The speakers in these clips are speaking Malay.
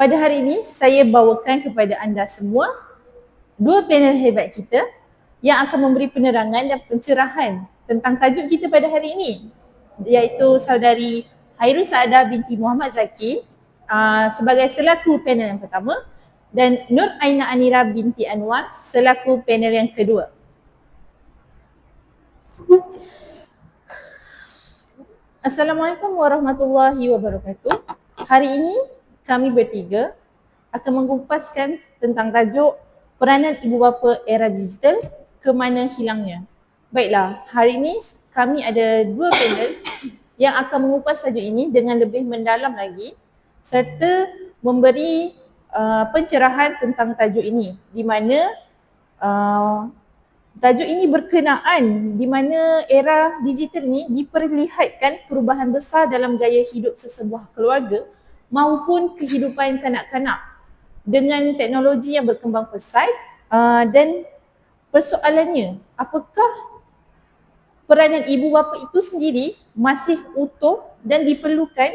pada hari ini saya bawakan kepada anda semua dua panel hebat kita yang akan memberi penerangan dan pencerahan tentang tajuk kita pada hari ini iaitu saudari Hairul Saadah binti Muhammad Zaki uh, sebagai selaku panel yang pertama dan Nur Aina Anira binti Anwar selaku panel yang kedua. Assalamualaikum warahmatullahi wabarakatuh. Hari ini kami bertiga akan mengumpaskan tentang tajuk peranan ibu bapa era digital ke mana hilangnya. Baiklah, hari ini kami ada dua panel yang akan mengupas tajuk ini dengan lebih mendalam lagi serta memberi uh, pencerahan tentang tajuk ini di mana uh, Tajuk ini berkenaan di mana era digital ini diperlihatkan perubahan besar dalam gaya hidup sesebuah keluarga maupun kehidupan kanak-kanak dengan teknologi yang berkembang pesat uh, dan persoalannya apakah peranan ibu bapa itu sendiri masih utuh dan diperlukan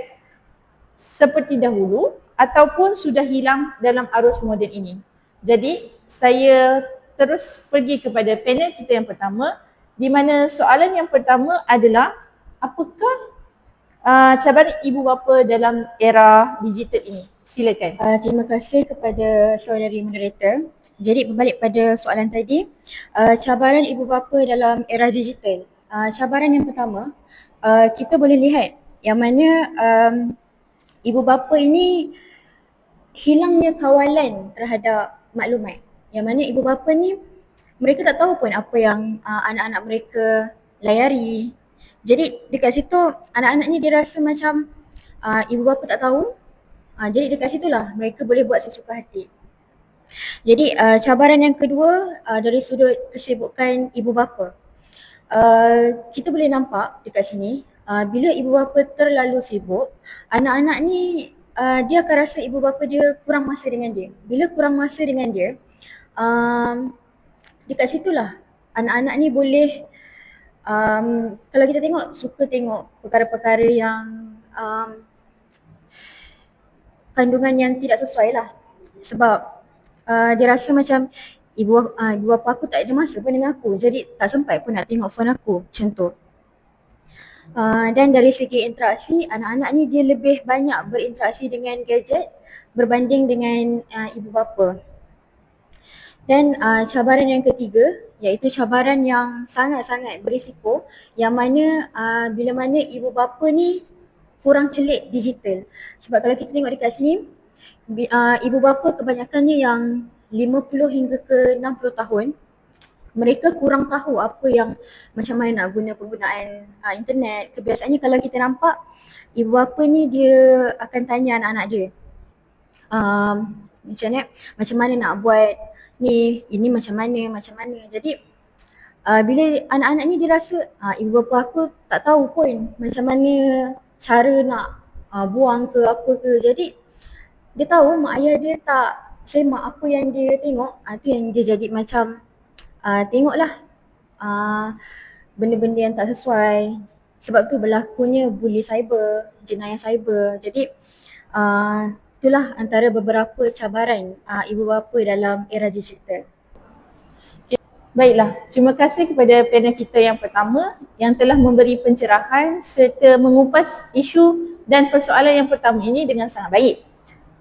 seperti dahulu ataupun sudah hilang dalam arus moden ini. Jadi saya terus pergi kepada panel kita yang pertama di mana soalan yang pertama adalah apakah uh, cabaran ibu bapa dalam era digital ini? Silakan. Uh, terima kasih kepada saudari moderator. Jadi berbalik pada soalan tadi, uh, cabaran ibu bapa dalam era digital. Uh, cabaran yang pertama, uh, kita boleh lihat yang mana um, ibu bapa ini hilangnya kawalan terhadap maklumat yang mana ibu bapa ni mereka tak tahu pun apa yang uh, anak-anak mereka layari. Jadi dekat situ anak-anak ni dia rasa macam uh, ibu bapa tak tahu. Uh, jadi dekat situlah mereka boleh buat sesuka hati. Jadi uh, cabaran yang kedua uh, dari sudut kesibukan ibu bapa. Uh, kita boleh nampak dekat sini uh, bila ibu bapa terlalu sibuk, anak-anak ni uh, dia akan rasa ibu bapa dia kurang masa dengan dia. Bila kurang masa dengan dia, um, dekat situlah anak-anak ni boleh um, kalau kita tengok suka tengok perkara-perkara yang um, kandungan yang tidak sesuai lah. Sebab uh, dia rasa macam ibu uh, ibu bapa aku tak ada masa pun dengan aku. Jadi tak sempat pun nak tengok phone aku macam tu. Uh, dan dari segi interaksi anak-anak ni dia lebih banyak berinteraksi dengan gadget berbanding dengan uh, ibu bapa. Dan uh, cabaran yang ketiga iaitu cabaran yang sangat-sangat berisiko yang mana uh, bila mana ibu bapa ni kurang celik digital. Sebab kalau kita tengok dekat sini uh, ibu bapa kebanyakannya yang 50 hingga ke 60 tahun mereka kurang tahu apa yang macam mana nak guna penggunaan uh, internet. Kebiasaannya kalau kita nampak ibu bapa ni dia akan tanya anak-anak dia. Um, macam macam mana nak buat ni ini macam mana macam mana. Jadi uh, bila anak-anak ni dia rasa uh, ibu bapa aku tak tahu pun macam mana cara nak uh, buang ke apa ke. Jadi dia tahu mak ayah dia tak semak apa yang dia tengok. Uh, tu yang dia jadi macam uh, tengoklah uh, benda-benda yang tak sesuai. Sebab tu berlakunya bully cyber jenayah cyber. Jadi uh, itulah antara beberapa cabaran uh, ibu bapa dalam era digital. Baiklah, terima kasih kepada panel kita yang pertama yang telah memberi pencerahan serta mengupas isu dan persoalan yang pertama ini dengan sangat baik.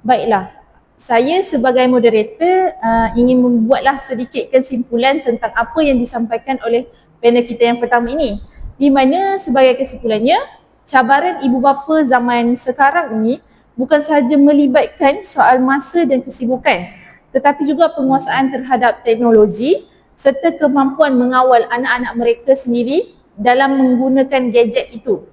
Baiklah, saya sebagai moderator uh, ingin membuatlah sedikit kesimpulan tentang apa yang disampaikan oleh panel kita yang pertama ini. Di mana sebagai kesimpulannya, cabaran ibu bapa zaman sekarang ini bukan sahaja melibatkan soal masa dan kesibukan tetapi juga penguasaan terhadap teknologi serta kemampuan mengawal anak-anak mereka sendiri dalam menggunakan gadget itu.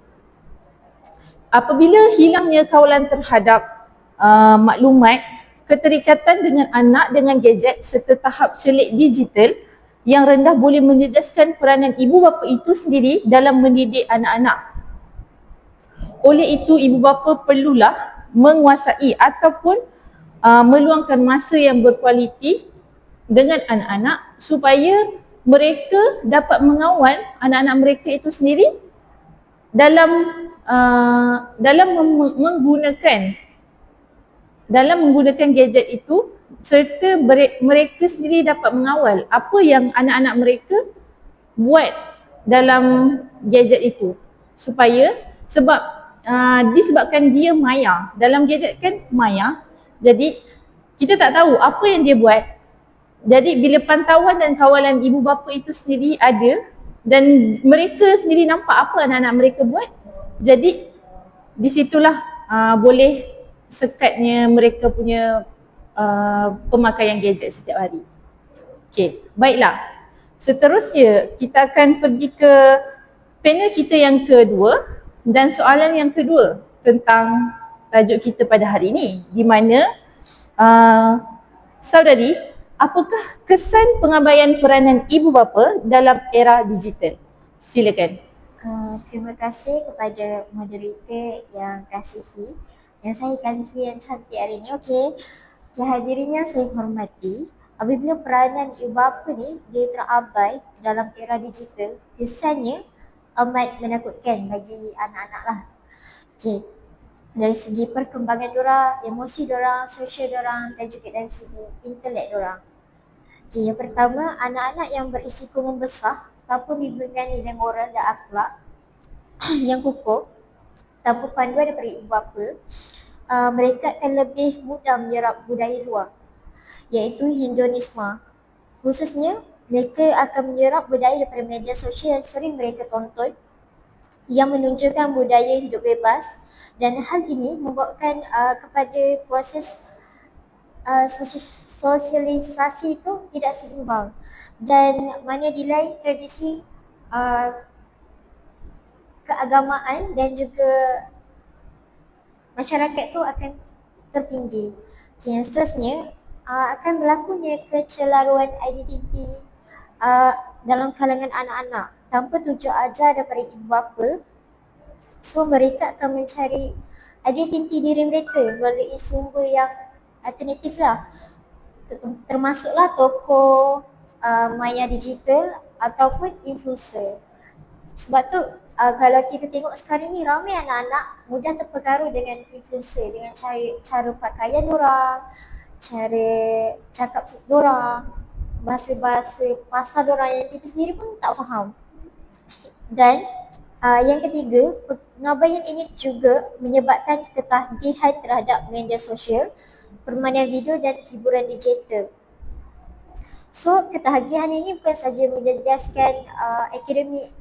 Apabila hilangnya kawalan terhadap uh, maklumat, keterikatan dengan anak dengan gadget serta tahap celik digital yang rendah boleh menjejaskan peranan ibu bapa itu sendiri dalam mendidik anak-anak. Oleh itu, ibu bapa perlulah menguasai ataupun uh, meluangkan masa yang berkualiti dengan anak-anak supaya mereka dapat mengawal anak-anak mereka itu sendiri dalam uh, dalam menggunakan dalam menggunakan gadget itu serta mereka sendiri dapat mengawal apa yang anak-anak mereka buat dalam gadget itu. Supaya sebab uh, disebabkan dia maya dalam gadget kan maya jadi kita tak tahu apa yang dia buat jadi bila pantauan dan kawalan ibu bapa itu sendiri ada dan mereka sendiri nampak apa anak-anak mereka buat jadi di situlah uh, boleh sekatnya mereka punya uh, pemakaian gadget setiap hari. Okey, baiklah. Seterusnya kita akan pergi ke panel kita yang kedua dan soalan yang kedua tentang tajuk kita pada hari ini di mana uh, saudari apakah kesan pengabaian peranan ibu bapa dalam era digital? Silakan. Uh, terima kasih kepada moderator yang kasihi yang saya kasihi yang cantik hari ini. Okey. Yang saya hormati, apabila peranan ibu bapa ni dia terabai dalam era digital, kesannya amat menakutkan bagi anak-anak lah. Okey. Dari segi perkembangan diorang, emosi diorang, sosial diorang dan juga dari segi intelek diorang. Okey, yang pertama, anak-anak yang berisiko membesar tanpa bimbingan nilai moral dan akhlak yang kukuh tanpa panduan daripada ibu bapa uh, mereka akan lebih mudah menyerap budaya luar iaitu Hinduisme khususnya mereka akan menyerap budaya daripada media sosial yang sering mereka tonton yang menunjukkan budaya hidup bebas dan hal ini membawakan uh, kepada proses uh, sosialisasi itu tidak seimbang dan mana nilai tradisi uh, keagamaan dan juga masyarakat tu akan terpinggir. Okay, yang seterusnya uh, akan berlakunya kecelaruan identiti uh, dalam kalangan anak-anak tanpa tujuh ajar daripada ibu bapa. So mereka akan mencari identiti diri mereka melalui sumber yang alternatif lah. Termasuklah toko uh, maya digital ataupun influencer. Sebab tu uh, kalau kita tengok sekarang ni ramai anak-anak mudah terpengaruh dengan influencer dengan cara cara pakaian orang, cara cakap orang, bahasa-bahasa pasal orang yang kita sendiri pun tak faham. Dan uh, yang ketiga, pengabaian ini juga menyebabkan ketagihan terhadap media sosial, permainan video dan hiburan digital. So ketagihan ini bukan saja menjejaskan uh, akademik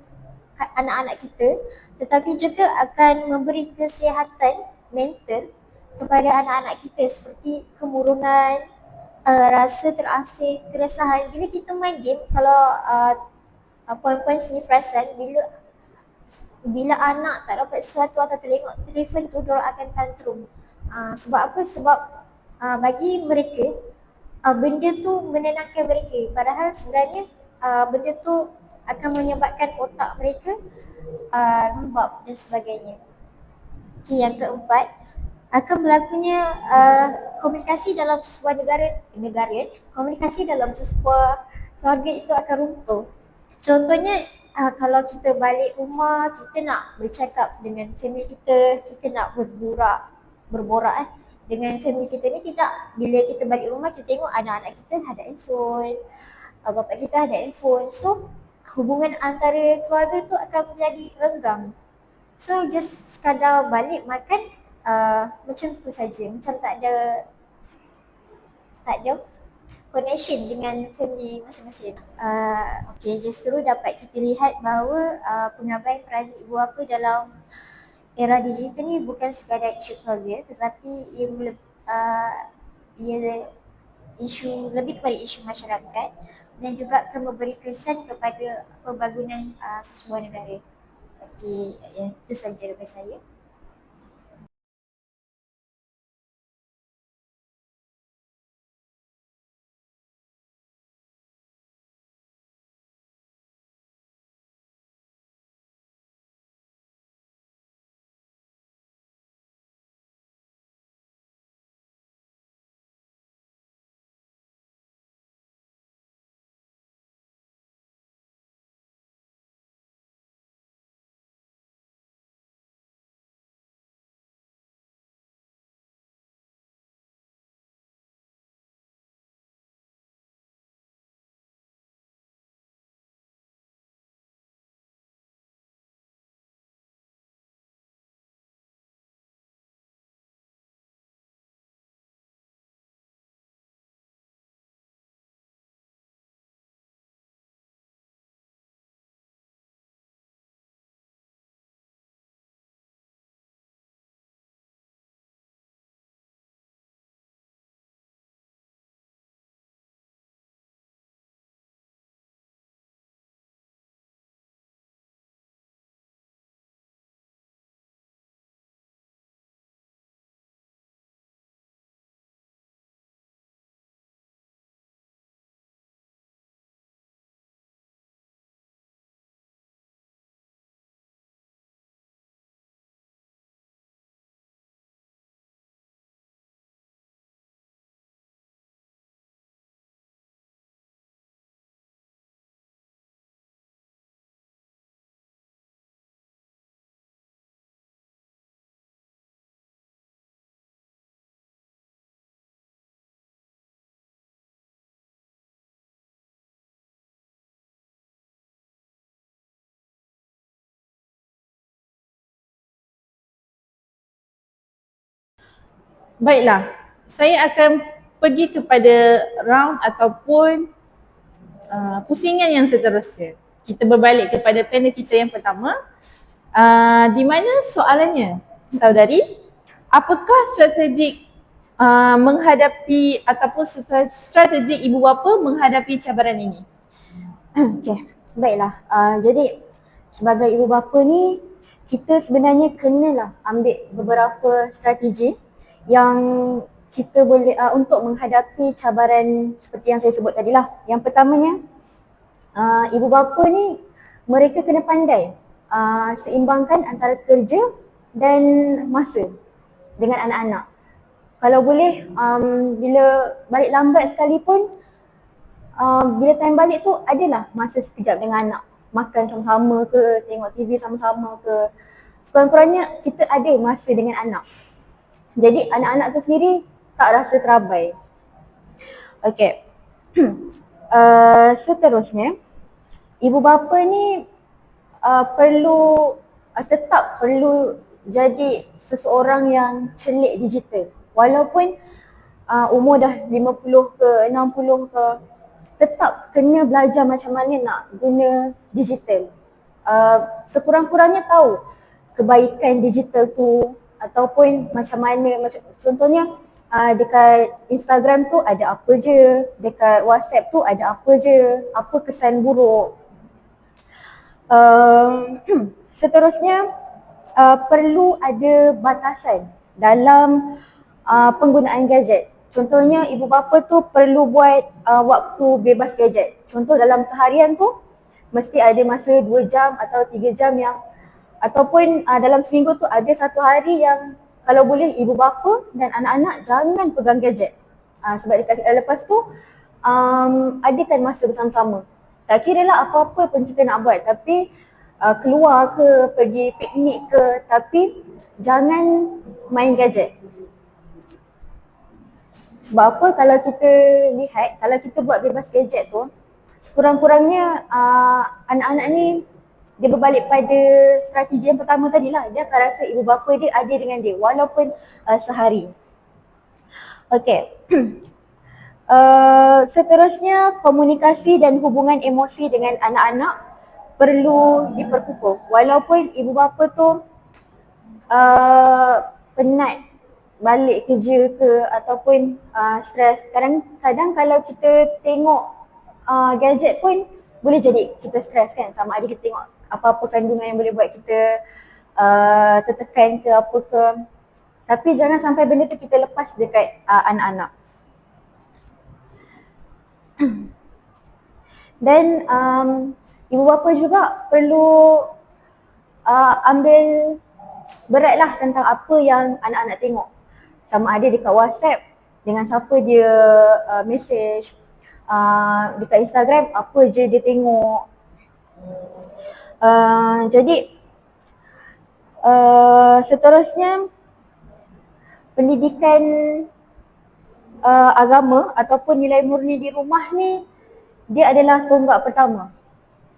anak-anak kita tetapi juga akan memberi kesihatan mental kepada anak-anak kita seperti kemurungan, uh, rasa terasing, keresahan. Bila kita main game kalau uh, puan-puan sini perasan bila bila anak tak dapat sesuatu atau tengok telefon tu dia akan tantrum. Uh, sebab apa? Sebab uh, bagi mereka uh, benda tu menenangkan mereka padahal sebenarnya uh, benda tu akan menyebabkan otak mereka uh, lembab dan sebagainya. Okay, yang keempat akan berlakunya uh, komunikasi dalam sebuah negara negara komunikasi dalam sebuah keluarga itu akan runtuh. Contohnya uh, kalau kita balik rumah kita nak bercakap dengan family kita, kita nak berborak berborak eh dengan family kita ni tidak bila kita balik rumah kita tengok anak-anak kita ada handphone uh, bapa kita ada handphone so hubungan antara keluarga tu akan menjadi renggang so just sekadar balik makan uh, macam tu saja macam tak ada tak ada connection dengan family masing-masing. Uh, okay, just terus dapat kita lihat bahawa uh, pengabaian peranan ibu bapa dalam era digital ni bukan sekadar isu keluarga tetapi ia uh, ia isu lebih kepada isu masyarakat dan juga akan memberi kesan kepada pembangunan uh, sesebuah negara. Okey, ya, itu saja daripada saya. Baiklah, saya akan pergi kepada round ataupun uh, pusingan yang seterusnya. Kita berbalik kepada panel kita yang pertama. Uh, di mana soalannya, saudari? Apakah strategi uh, menghadapi ataupun stra- strategi ibu bapa menghadapi cabaran ini? Okay, baiklah. Uh, jadi sebagai ibu bapa ni kita sebenarnya kenalah ambil beberapa strategi yang kita boleh uh, untuk menghadapi cabaran seperti yang saya sebut tadi lah. Yang pertamanya uh, ibu bapa ni mereka kena pandai uh, seimbangkan antara kerja dan masa dengan anak-anak. Kalau boleh um, bila balik lambat sekalipun uh, bila time balik tu adalah masa sekejap dengan anak. Makan sama-sama ke, tengok TV sama-sama ke. Sekurang-kurangnya kita ada masa dengan anak. Jadi anak-anak tu sendiri tak rasa terabai. Okay. uh, seterusnya, ibu bapa ni uh, perlu uh, tetap perlu jadi seseorang yang celik digital. Walaupun uh, umur dah 50 ke 60 ke tetap kena belajar macam mana nak guna digital. Uh, sekurang-kurangnya tahu kebaikan digital tu ataupun macam mana macam contohnya uh, dekat Instagram tu ada apa je, dekat WhatsApp tu ada apa je, apa kesan buruk. Uh, seterusnya uh, perlu ada batasan dalam uh, penggunaan gadget. Contohnya ibu bapa tu perlu buat uh, waktu bebas gadget. Contoh dalam seharian tu mesti ada masa 2 jam atau 3 jam yang ataupun uh, dalam seminggu tu ada satu hari yang kalau boleh ibu bapa dan anak-anak jangan pegang gadget. Uh, sebab dekat uh, lepas tu um, adakan masa bersama-sama. Tak kira lah apa-apa pun kita nak buat tapi uh, keluar ke, pergi piknik ke tapi jangan main gadget. Sebab apa kalau kita lihat, kalau kita buat bebas gadget tu, sekurang-kurangnya uh, anak-anak ni dia berbalik pada strategi yang pertama tadi lah. Dia akan rasa ibu bapa dia ada dengan dia walaupun uh, sehari. Okay. uh, seterusnya komunikasi dan hubungan emosi dengan anak-anak perlu diperkukuh. Walaupun ibu bapa tu uh, penat balik kerja ke ataupun uh, stres. Kadang-kadang kalau kita tengok uh, gadget pun boleh jadi kita stres kan sama ada kita tengok apa-apa kandungan yang boleh buat kita uh, tertekan ke apa ke. Tapi jangan sampai benda tu kita lepas dekat uh, anak-anak. Dan um, ibu bapa juga perlu uh, ambil beratlah tentang apa yang anak-anak tengok. Sama ada dekat WhatsApp dengan siapa dia uh, message, uh, dekat Instagram apa je dia tengok. Uh, jadi uh, seterusnya pendidikan uh, agama ataupun nilai murni di rumah ni dia adalah tonggak pertama.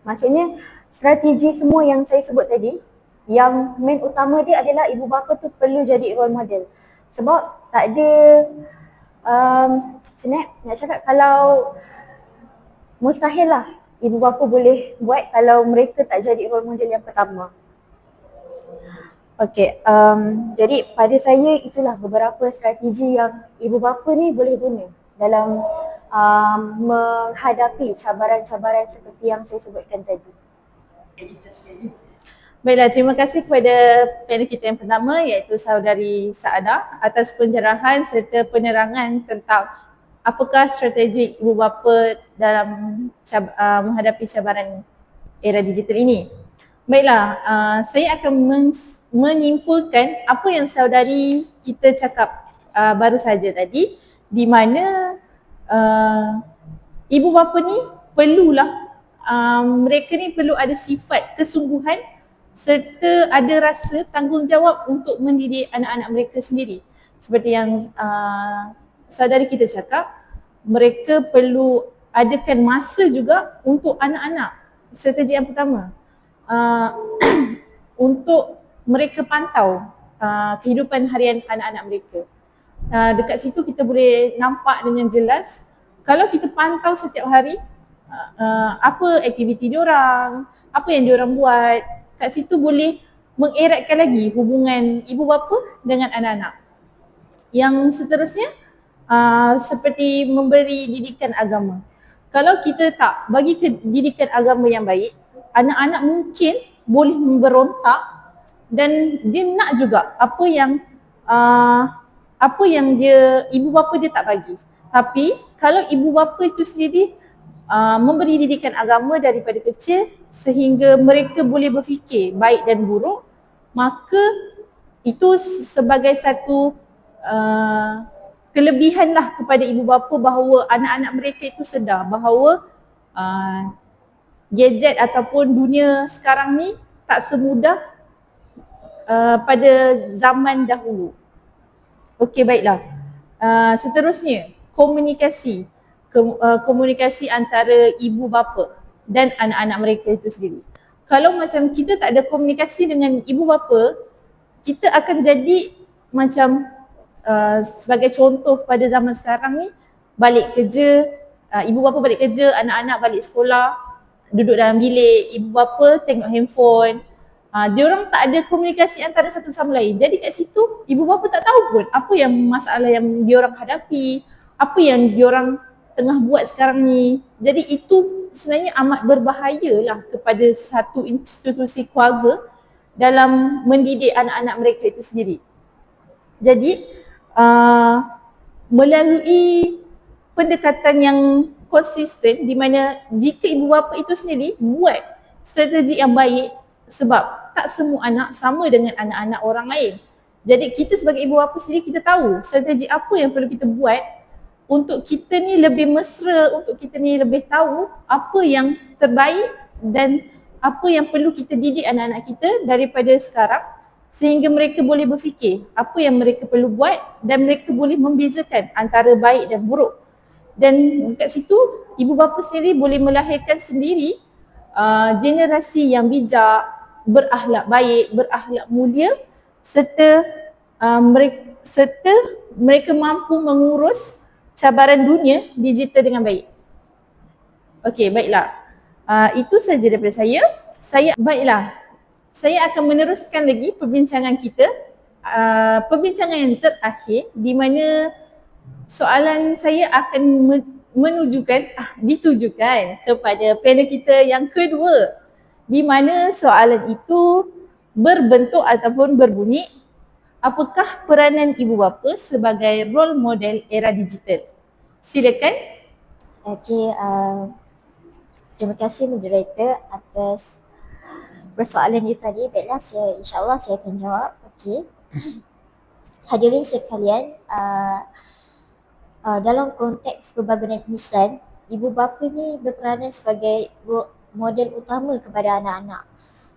Maksudnya strategi semua yang saya sebut tadi yang main utama dia adalah ibu bapa tu perlu jadi role model. Sebab tak ada um, macam nak cakap kalau mustahil lah ibu bapa boleh buat kalau mereka tak jadi role model yang pertama. Okay, um, jadi pada saya itulah beberapa strategi yang ibu bapa ni boleh guna dalam um, menghadapi cabaran-cabaran seperti yang saya sebutkan tadi. Baiklah, terima kasih kepada panel kita yang pertama iaitu saudari Saada atas pencerahan serta penerangan tentang apakah strategi ibu bapa dalam cab- uh, menghadapi cabaran era digital ini. Baiklah, uh, saya akan men- menyimpulkan apa yang saudari kita cakap uh, baru saja tadi di mana uh, ibu bapa ni perlulah uh, mereka ni perlu ada sifat kesungguhan serta ada rasa tanggungjawab untuk mendidik anak-anak mereka sendiri. Seperti yang uh, saudari kita cakap, mereka perlu adakan masa juga untuk anak-anak. Strategi yang pertama, uh, untuk mereka pantau uh, kehidupan harian anak-anak mereka. uh, dekat situ kita boleh nampak dengan jelas kalau kita pantau setiap hari uh, uh, apa aktiviti diorang, apa yang diorang buat, kat situ boleh mengeratkan lagi hubungan ibu bapa dengan anak-anak. Yang seterusnya uh, seperti memberi didikan agama. Kalau kita tak bagi ke didikan agama yang baik, anak-anak mungkin boleh memberontak dan dia nak juga apa yang uh, apa yang dia ibu bapa dia tak bagi. Tapi kalau ibu bapa itu sendiri uh, memberi didikan agama daripada kecil sehingga mereka boleh berfikir baik dan buruk, maka itu sebagai satu uh, kelebihan lah kepada ibu bapa bahawa anak-anak mereka itu sedar bahawa uh, gadget ataupun dunia sekarang ni tak semudah uh, pada zaman dahulu. Okey baiklah. Uh, seterusnya komunikasi Kom, uh, komunikasi antara ibu bapa dan anak-anak mereka itu sendiri. Kalau macam kita tak ada komunikasi dengan ibu bapa, kita akan jadi macam uh, sebagai contoh pada zaman sekarang ni balik kerja, uh, ibu bapa balik kerja, anak-anak balik sekolah, duduk dalam bilik, ibu bapa tengok handphone. Uh, dia orang tak ada komunikasi antara satu sama lain. Jadi kat situ ibu bapa tak tahu pun apa yang masalah yang dia orang hadapi, apa yang dia orang tengah buat sekarang ni. Jadi itu sebenarnya amat berbahaya lah kepada satu institusi keluarga dalam mendidik anak-anak mereka itu sendiri. Jadi uh, melalui pendekatan yang konsisten di mana jika ibu bapa itu sendiri buat strategi yang baik sebab tak semua anak sama dengan anak-anak orang lain. Jadi kita sebagai ibu bapa sendiri kita tahu strategi apa yang perlu kita buat untuk kita ni lebih mesra, untuk kita ni lebih tahu apa yang terbaik dan apa yang perlu kita didik anak-anak kita daripada sekarang sehingga mereka boleh berfikir apa yang mereka perlu buat dan mereka boleh membezakan antara baik dan buruk. Dan dekat situ ibu bapa sendiri boleh melahirkan sendiri uh, generasi yang bijak, berakhlak baik, berakhlak mulia serta uh, mereka serta mereka mampu mengurus cabaran dunia digital dengan baik. Okey, baiklah. Uh, itu saja daripada saya. Saya baiklah. Saya akan meneruskan lagi perbincangan kita. Uh, perbincangan yang terakhir di mana soalan saya akan menunjukkan ah, ditujukan kepada panel kita yang kedua di mana soalan itu berbentuk ataupun berbunyi apakah peranan ibu bapa sebagai role model era digital? Silakan. Okey, uh, terima kasih moderator atas persoalan itu tadi. Baiklah, saya insyaAllah saya akan jawab. Okey. Hadirin sekalian, uh, uh, dalam konteks pembangunan insan, ibu bapa ni berperanan sebagai model utama kepada anak-anak.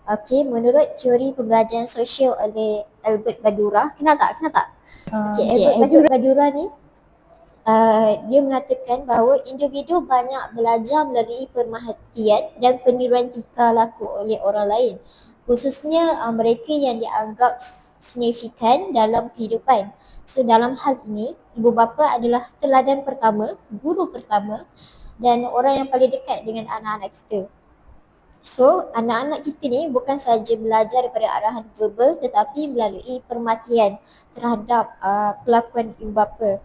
Okey, menurut teori pembelajaran sosial oleh Albert Badura, kenal tak? Kenal tak? Okey, okay, Albert Badura, Badura ni uh, dia mengatakan bahawa individu banyak belajar melalui perhatian dan peniruan tika laku oleh orang lain khususnya uh, mereka yang dianggap signifikan dalam kehidupan. So dalam hal ini, ibu bapa adalah teladan pertama, guru pertama dan orang yang paling dekat dengan anak-anak kita. So anak-anak kita ni bukan saja belajar daripada arahan verbal tetapi melalui permatian terhadap uh, pelakuan ibu bapa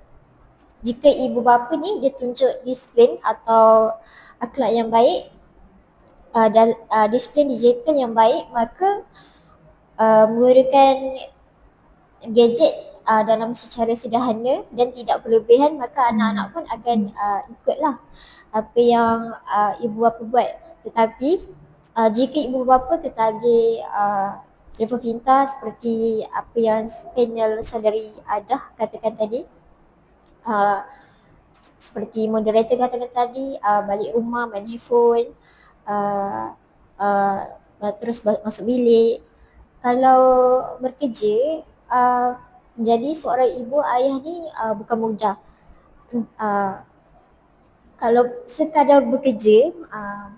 jika ibu bapa ni dia tunjuk disiplin atau akhlak yang baik uh, dan uh, disiplin digital yang baik maka uh, menggunakan gadget uh, dalam secara sederhana dan tidak berlebihan maka anak-anak pun akan uh, ikutlah apa yang uh, ibu bapa buat. Tetapi uh, jika ibu bapa ketagih uh, level pintar seperti apa yang panel saudari Adah katakan tadi uh, seperti moderator katakan tadi uh, balik rumah main handphone uh, uh, terus masuk bilik. Kalau bekerja uh, menjadi seorang ibu ayah ni uh, bukan mudah. Uh, kalau sekadar bekerja uh,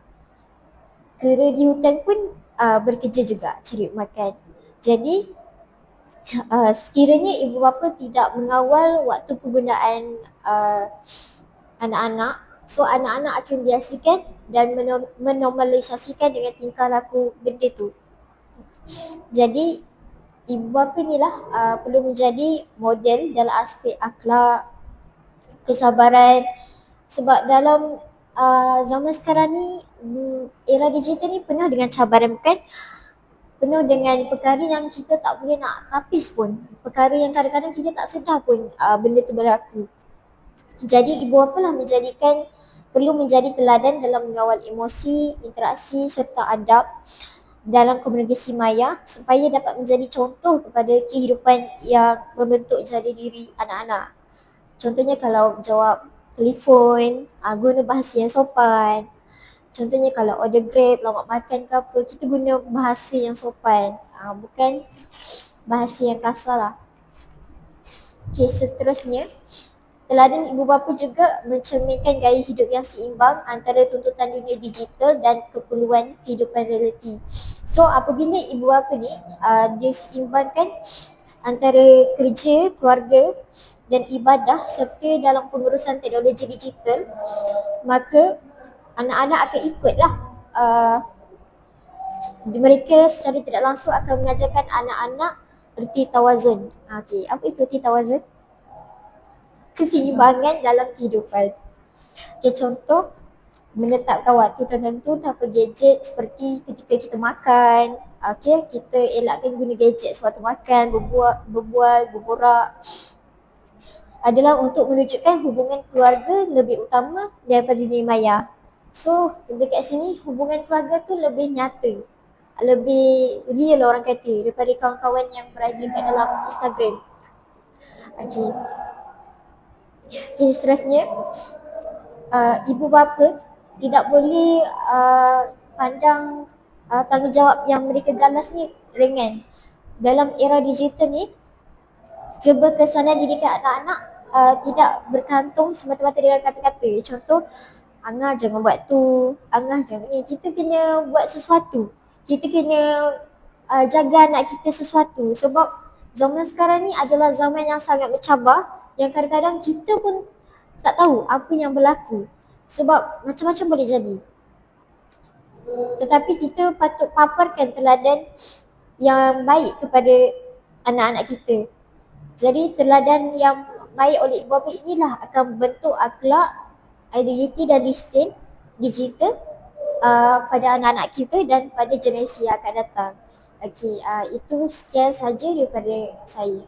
kera di hutan pun uh, bekerja juga cari makan. Jadi uh, sekiranya ibu bapa tidak mengawal waktu penggunaan uh, anak-anak, so anak-anak akan biasakan dan menom- menormalisasikan dengan tingkah laku benda tu. Jadi ibu bapa ni lah uh, perlu menjadi model dalam aspek akhlak, kesabaran sebab dalam uh, zaman sekarang ni mm, era digital ni penuh dengan cabaran bukan? Penuh dengan perkara yang kita tak boleh nak tapis pun. Perkara yang kadang-kadang kita tak sedar pun uh, benda tu berlaku. Jadi ibu bapa lah menjadikan perlu menjadi teladan dalam mengawal emosi, interaksi serta adab dalam komunikasi maya supaya dapat menjadi contoh kepada kehidupan yang membentuk jati diri anak-anak. Contohnya kalau jawab telefon, uh, guna bahasa yang sopan. Contohnya kalau order grab, lawak makan ke apa, kita guna bahasa yang sopan. Uh, bukan bahasa yang kasar lah. Okay, seterusnya. Teladan ibu bapa juga mencerminkan gaya hidup yang seimbang antara tuntutan dunia digital dan keperluan kehidupan realiti. So apabila ibu bapa ni uh, dia seimbangkan antara kerja, keluarga dan ibadah serta dalam pengurusan teknologi digital maka anak-anak akan ikutlah uh, mereka secara tidak langsung akan mengajarkan anak-anak erti tawazun. Okey, apa itu erti tawazun? Keseimbangan dalam kehidupan. Okey, contoh menetapkan waktu tertentu tanpa gadget seperti ketika kita makan. Okey, kita elakkan guna gadget sewaktu makan, berbual, berbual, berborak adalah untuk menunjukkan hubungan keluarga lebih utama daripada dunia maya. So dekat sini hubungan keluarga tu lebih nyata. Lebih real orang kata daripada kawan-kawan yang berada dekat dalam Instagram. Okay. Okay seterusnya. Uh, ibu bapa tidak boleh uh, pandang uh, tanggungjawab yang mereka galas ni ringan. Dalam era digital ni, keberkesanan didikan anak-anak uh, tidak berkantung semata-mata dengan kata-kata. Contoh, Angah jangan buat tu, Angah jangan ni. Kita kena buat sesuatu. Kita kena uh, jaga anak kita sesuatu sebab zaman sekarang ni adalah zaman yang sangat mencabar yang kadang-kadang kita pun tak tahu apa yang berlaku sebab macam-macam boleh jadi. Tetapi kita patut paparkan teladan yang baik kepada anak-anak kita. Jadi teladan yang baik oleh ibu bapa inilah akan bentuk akhlak, identiti dan disiplin digital uh, pada anak-anak kita dan pada generasi yang akan datang. Okey, uh, itu sekian saja daripada saya.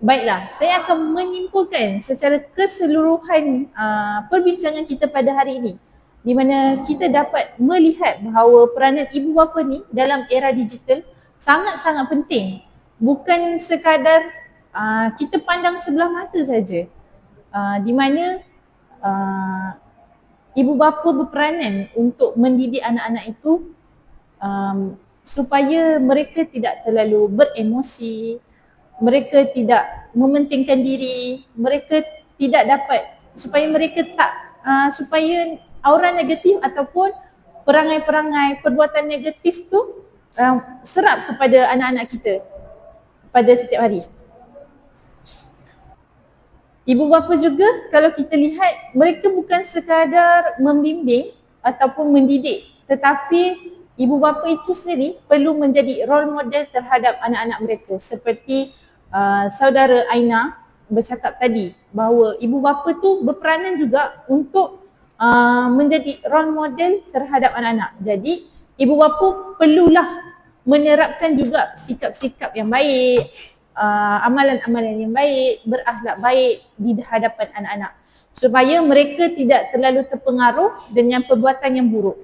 Baiklah, saya akan menyimpulkan secara keseluruhan uh, perbincangan kita pada hari ini di mana kita dapat melihat bahawa peranan ibu bapa ni dalam era digital sangat-sangat penting. Bukan sekadar uh, kita pandang sebelah mata saja. Uh, di mana uh, ibu bapa berperanan untuk mendidik anak-anak itu um, supaya mereka tidak terlalu beremosi, mereka tidak mementingkan diri, mereka tidak dapat supaya mereka tak uh, supaya aura negatif ataupun perangai-perangai perbuatan negatif tu uh, serap kepada anak-anak kita pada setiap hari. Ibu bapa juga kalau kita lihat mereka bukan sekadar membimbing ataupun mendidik tetapi ibu bapa itu sendiri perlu menjadi role model terhadap anak-anak mereka seperti uh, saudara Aina bercakap tadi bahawa ibu bapa tu berperanan juga untuk uh, menjadi role model terhadap anak-anak. Jadi ibu bapa perlulah menerapkan juga sikap-sikap yang baik, uh, amalan-amalan yang baik, berakhlak baik di hadapan anak-anak supaya mereka tidak terlalu terpengaruh dengan perbuatan yang buruk.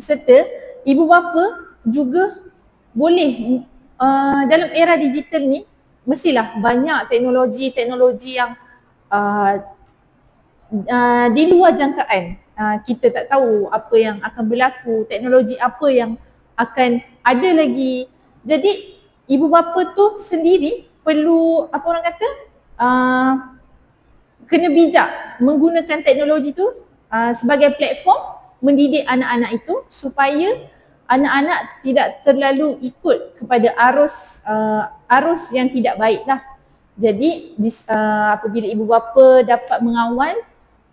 Serta ibu bapa juga boleh uh, dalam era digital ni mestilah banyak teknologi-teknologi yang uh, uh, di luar jangkaan. Uh, kita tak tahu apa yang akan berlaku, teknologi apa yang akan ada lagi. Jadi ibu bapa tu sendiri perlu apa orang kata uh, kena bijak menggunakan teknologi tu uh, sebagai platform mendidik anak-anak itu supaya anak-anak tidak terlalu ikut kepada arus uh, arus yang tidak baik lah. Jadi dis, uh, apabila ibu bapa dapat mengawal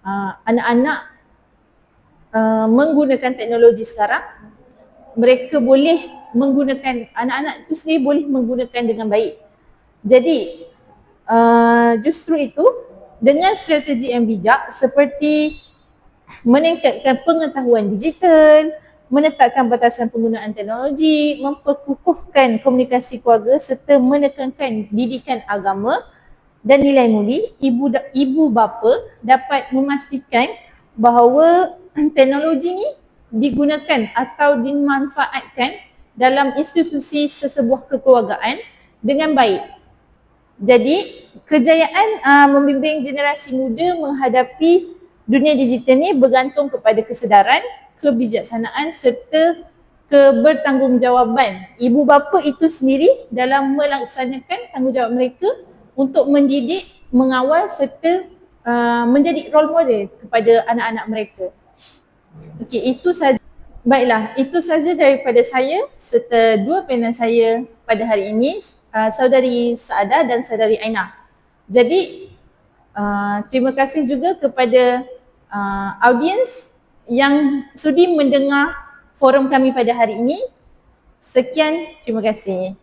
uh, anak-anak uh, menggunakan teknologi sekarang, mereka boleh menggunakan anak-anak itu sendiri boleh menggunakan dengan baik. Jadi uh, justru itu dengan strategi yang bijak seperti meningkatkan pengetahuan digital, menetapkan batasan penggunaan teknologi, memperkukuhkan komunikasi keluarga serta menekankan didikan agama dan nilai muli, ibu ibu bapa dapat memastikan bahawa teknologi ni digunakan atau dimanfaatkan dalam institusi sesebuah kekeluargaan dengan baik. Jadi kejayaan uh, membimbing generasi muda menghadapi dunia digital ni bergantung kepada kesedaran, kebijaksanaan serta kebertanggungjawaban ibu bapa itu sendiri dalam melaksanakan tanggungjawab mereka untuk mendidik, mengawal serta uh, menjadi role model kepada anak-anak mereka. Okey, itu saja. Baiklah, itu saja daripada saya serta dua panel saya pada hari ini uh, saudari Saada dan saudari Aina. Jadi uh, terima kasih juga kepada uh, audiens yang sudi mendengar forum kami pada hari ini. Sekian, terima kasih.